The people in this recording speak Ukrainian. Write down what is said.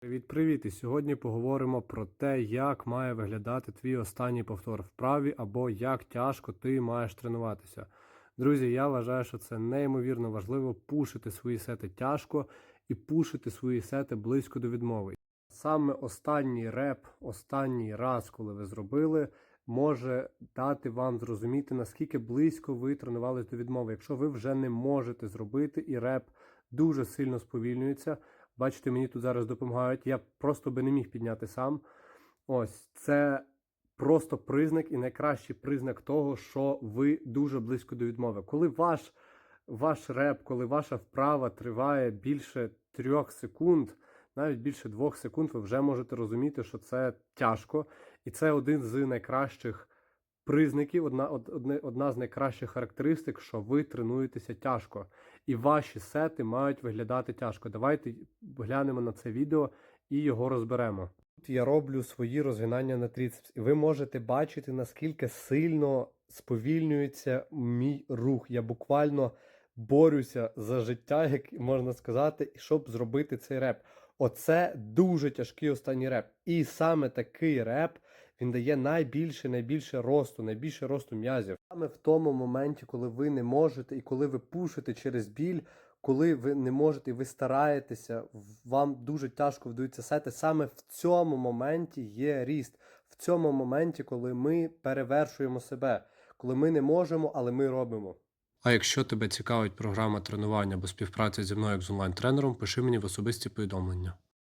Привіт-привіт! І сьогодні поговоримо про те, як має виглядати твій останній повтор вправі або як тяжко ти маєш тренуватися. Друзі, я вважаю, що це неймовірно важливо пушити свої сети тяжко і пушити свої сети близько до відмови. Саме останній реп, останній раз, коли ви зробили, може дати вам зрозуміти, наскільки близько ви тренувалися до відмови. Якщо ви вже не можете зробити і реп дуже сильно сповільнюється. Бачите, мені тут зараз допомагають. Я просто би не міг підняти сам. Ось це просто признак і найкращий признак того, що ви дуже близько до відмови. Коли ваш, ваш реп, коли ваша вправа триває більше трьох секунд, навіть більше двох секунд, ви вже можете розуміти, що це тяжко, і це один з найкращих признаків, одна, одне, одна з найкращих характеристик, що ви тренуєтеся тяжко, і ваші сети мають виглядати тяжко. Давайте глянемо на це відео і його розберемо. Тут я роблю свої розгинання на тріцепс, і ви можете бачити, наскільки сильно сповільнюється мій рух. Я буквально борюся за життя, як можна сказати, щоб зробити цей реп. Оце дуже тяжкий останній реп. І саме такий реп він дає найбільше, найбільше росту, найбільше росту м'язів. Саме в тому моменті, коли ви не можете, і коли ви пушите через біль, коли ви не можете і ви стараєтеся, вам дуже тяжко вдаються сети. Саме в цьому моменті є ріст. В цьому моменті, коли ми перевершуємо себе, коли ми не можемо, але ми робимо. А якщо тебе цікавить програма тренування або співпраця зі мною як з онлайн-тренером, пиши мені в особисті повідомлення.